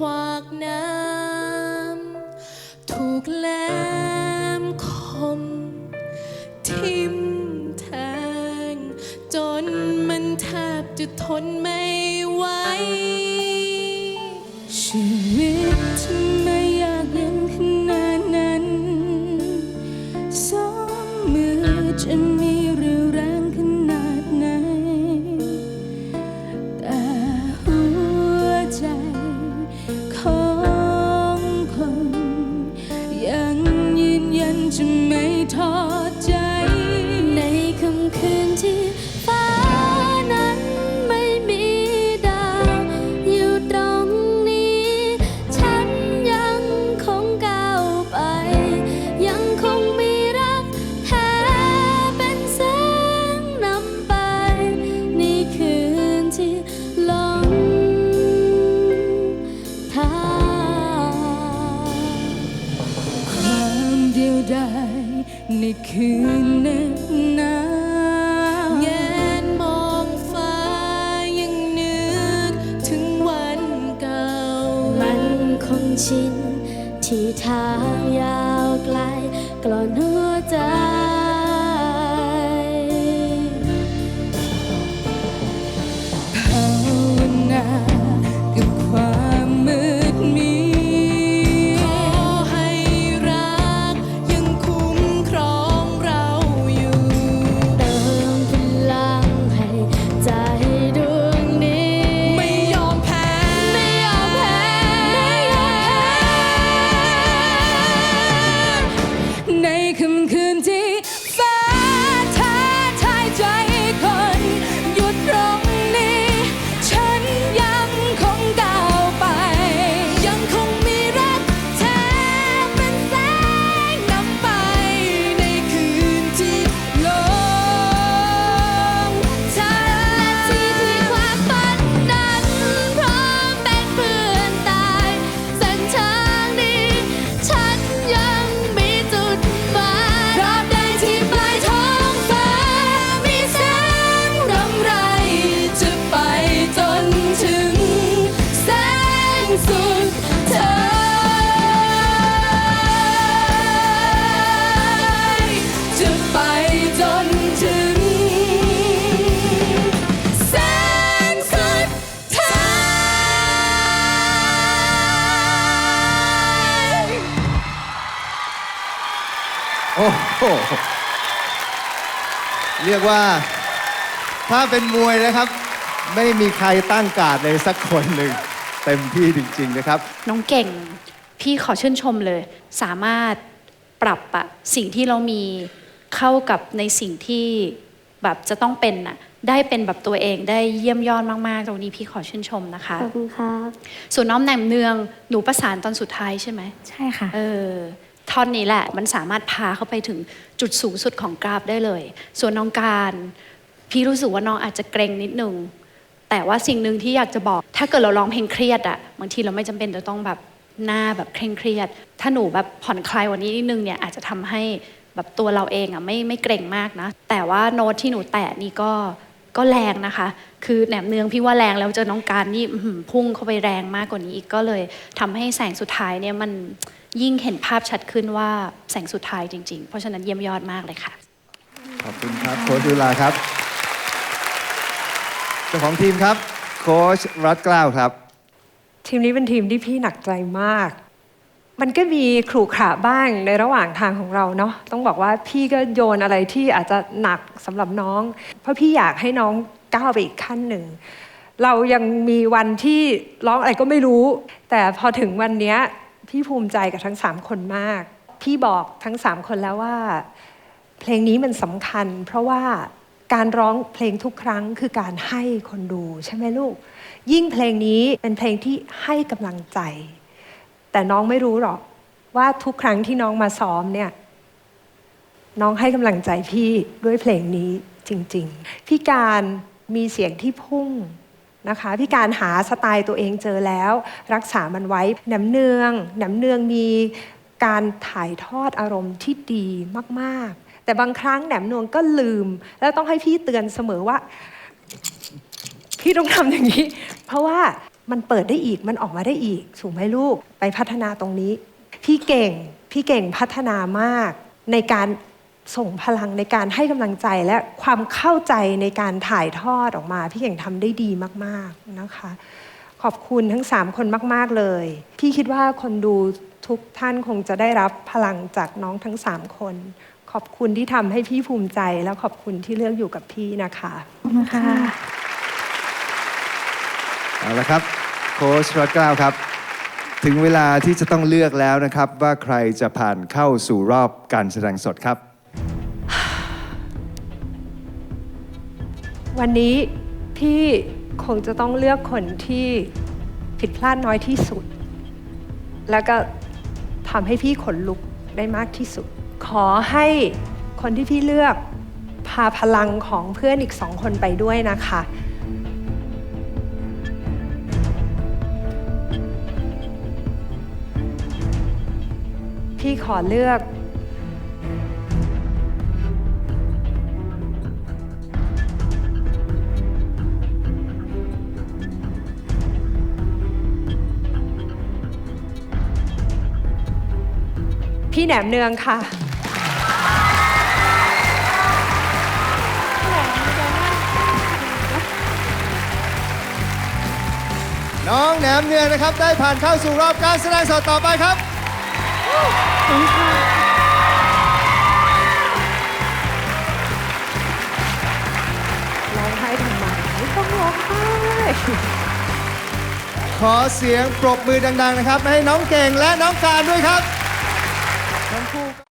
ขวากน้ำ ในคืนแน่หนาวแงนมองฟ้ายังนึกถึงวันเก่า มันคงชินที่ทางยาวไกลกลอนหัวำ โอ้โหเรียกว่า ถ้าเป็นมวยนะครับ ไม่มีใครตั้งการ์ดเลยสักคนหนึ่งเต็มที่จริง ๆ นะครับ น้องเก่ง พี่ขอชื่นชมเลย สามารถปรับอะสิ่งที่เรามีเข้ากับในสิ่งที่แบบจะต้องเป็นน่ะได้เป็นแบบตัวเองได้เยี่ยมยอดมาก ๆ ตรงนี้พี่ขอชื่นชมนะคะ ขอบคุณครับ ส่วนน้องแหนมเนืองหนูประสานตอนสุดท้ายใช่ไหมใช่ค่ะ เออ ท่อนนี้แหละ มันสามารถพาเขาไปถึงจุดสูงสุดของกราฟได้เลย ส่วนน้องการ พี่รู้สึกว่าน้องอาจจะเกรงนิดนึงแต่ว่าสิ่งหนึ่งที่อยากจะบอก ถ้าเกิดเราร้องเพลงเครียดอะบางทีเราไม่จำเป็นจะต้องแบบหน้าแบบเคร่งเครียด ถ้าหนูแบบผ่อนคลายวันนี้นิดนึงเนี่ยอาจจะทำให้แบบตัวเราเองอะไม่ไม่เกรงมากนะ แต่ว่าโน้ตที่หนูแตะนี่ก็ก็แรงนะคะ คือแหนมเนืองพี่ว่าแรงแล้วเจอน้องการนี่พุ่งเข้าไปแรงมากกว่านี้อีกก็เลยทำให้แสงสุดท้ายเนี่ยมัน ยิ่งเห็นภาพชัดขึ้นว่าแสงสุดท้ายจริง ๆ เพราะฉะนั้นเยี่ยมยอดมากเลยค่ะ ขอบคุณครับโค้ชดุลาครับเจ้าของทีมครับ โค้ชรัฐเกล้าวครับ ทีมนี้เป็นทีมที่พี่หนักใจมาก มันก็มีขรุขระบ้างในระหว่างทางของเราเนาะ ต้องบอกว่าพี่ก็โยนอะไรที่อาจจะหนักสำหรับน้อง เพราะพี่อยากให้น้องก้าวไปอีกขั้นหนึ่ง เรายังมีวันที่ร้องอะไรก็ไม่รู้ แต่พอถึงวันเนี้ย พี่ภูมิใจกับทั้งสามคนมาก พี่บอกทั้งสามคนแล้วว่า เพลงนี้มันสำคัญ เพราะว่าการร้องเพลงทุกครั้งคือการให้คนดูใช่ไหมลูก ยิ่งเพลงนี้เป็นเพลงที่ให้กำลังใจ แต่น้องไม่รู้หรอกว่าทุกครั้งที่น้องมาซ้อมเนี่ย น้องให้กำลังใจพี่ด้วยเพลงนี้จริง ๆ พี่การมีเสียงที่พุ่ง นะคะพี่การหาสไตล์ตัวเองเจอแล้ว รักษามันไว้หนำเนืองหนำเนืองมีการถ่ายทอดอารมณ์ที่ดีมากๆ แต่บางครั้งแหนมเนืองก็ลืม แล้วต้องให้พี่เตือนเสมอว่า พี่ต้องทำอย่างนี้ เพราะว่ามันเปิดได้อีกมันออกมาได้อีกถูกไหมลูกไปพัฒนาตรงนี้ พี่เก่งพี่เก่งพัฒนามากในการ ส่งพลังในการให้กำลังใจและความเข้าใจในการถ่ายทอดออกมา พี่เก่งทำได้ดีมากๆนะคะ ขอบคุณทั้ง 3 คนมาก ๆ เลย พี่คิดว่าคนดูทุกท่านคงจะได้รับพลังจากน้องทั้ง 3 คน ขอบคุณที่ทำให้พี่ภูมิใจ แล้วขอบคุณที่เลือกอยู่กับพี่นะคะขอบคุณค่ะเอาละครับโค้ชรักเกล้าครับถึงเวลาที่จะต้องเลือกแล้วนะครับ ว่าใครจะผ่านเข้าสู่รอบการแสดงสดครับ วันนี้พี่คงจะต้องเลือกคนที่ผิดพลาดน้อยที่สุด แล้วก็ทำให้พี่ขนลุกได้มากที่สุด ขอให้คนที่พี่เลือกพาพลังของเพื่อนอีกสองคนไปด้วยนะคะพี่ขอเลือก พี่แหนมเนืองค่ะ น้องแหนมเนืองนะครับ ได้ผ่านเข้าสู่รอบการแสดงสดต่อไปครับ ร้องไห้ทำไมไม่ต้องร้องไห้ขอเสียงปรบมือดัง ๆ นะครับ ให้น้องเก่งและน้องการด้วยครับ ทั้งคู่